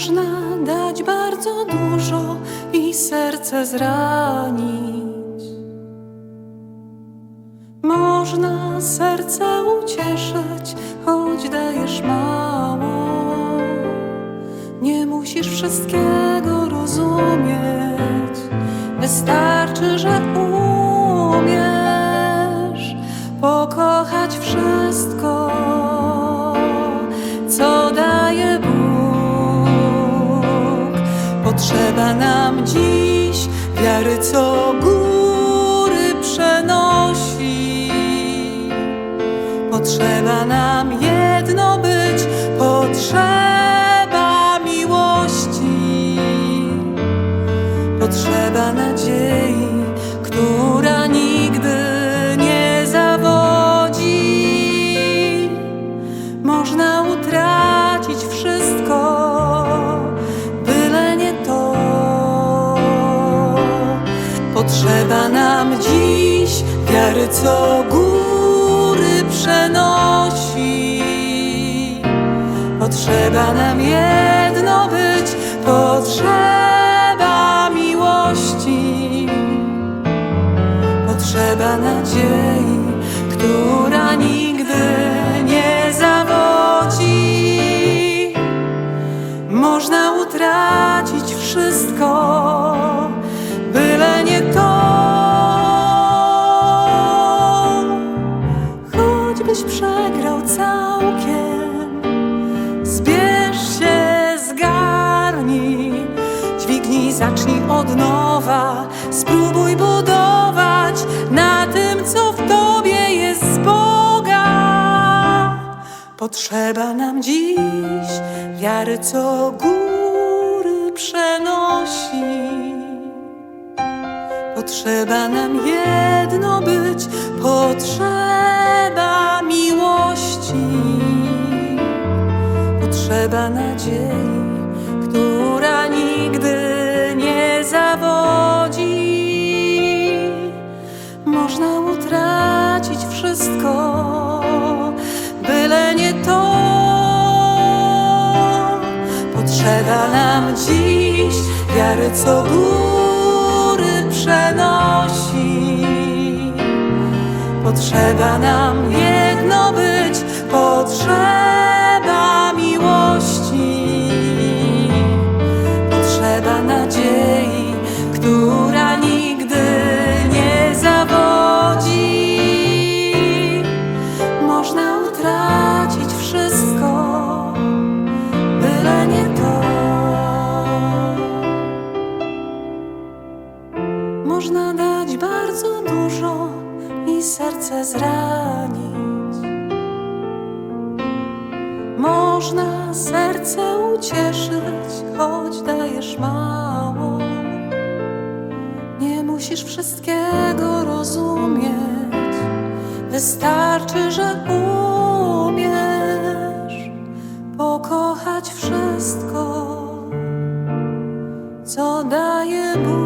Można dać bardzo dużo i serce zranić. Można serce ucieszyć, choć dajesz mało. Nie musisz wszystkiego rozumieć, wystarczy, że umiesz pokochać wszystko, Potrzeba nam dziś wiary, co góry przenosi. Potrzeba nam jedno być, potrzeba miłości, potrzeba nadziei, która nigdy Potrzeba nam dziś wiary, co góry przenosi. Potrzeba nam jedno być, potrzeba miłości. Potrzeba nadziei, która nigdy nie zawodzi. Można utracić wszystko, od nowa. Spróbuj budować na tym, co w tobie jest z Boga. Potrzeba nam dziś wiary, co góry przenosi. Potrzeba nam jedno być, potrzeba miłości, potrzeba nadziei, wszystko, byle nie to. Potrzeba nam dziś wiary, co góry przenosi. Potrzeba nam serce zranić. Można serce ucieszyć, choć dajesz mało. Nie musisz wszystkiego rozumieć, wystarczy, że umiesz pokochać wszystko, co daje Bóg.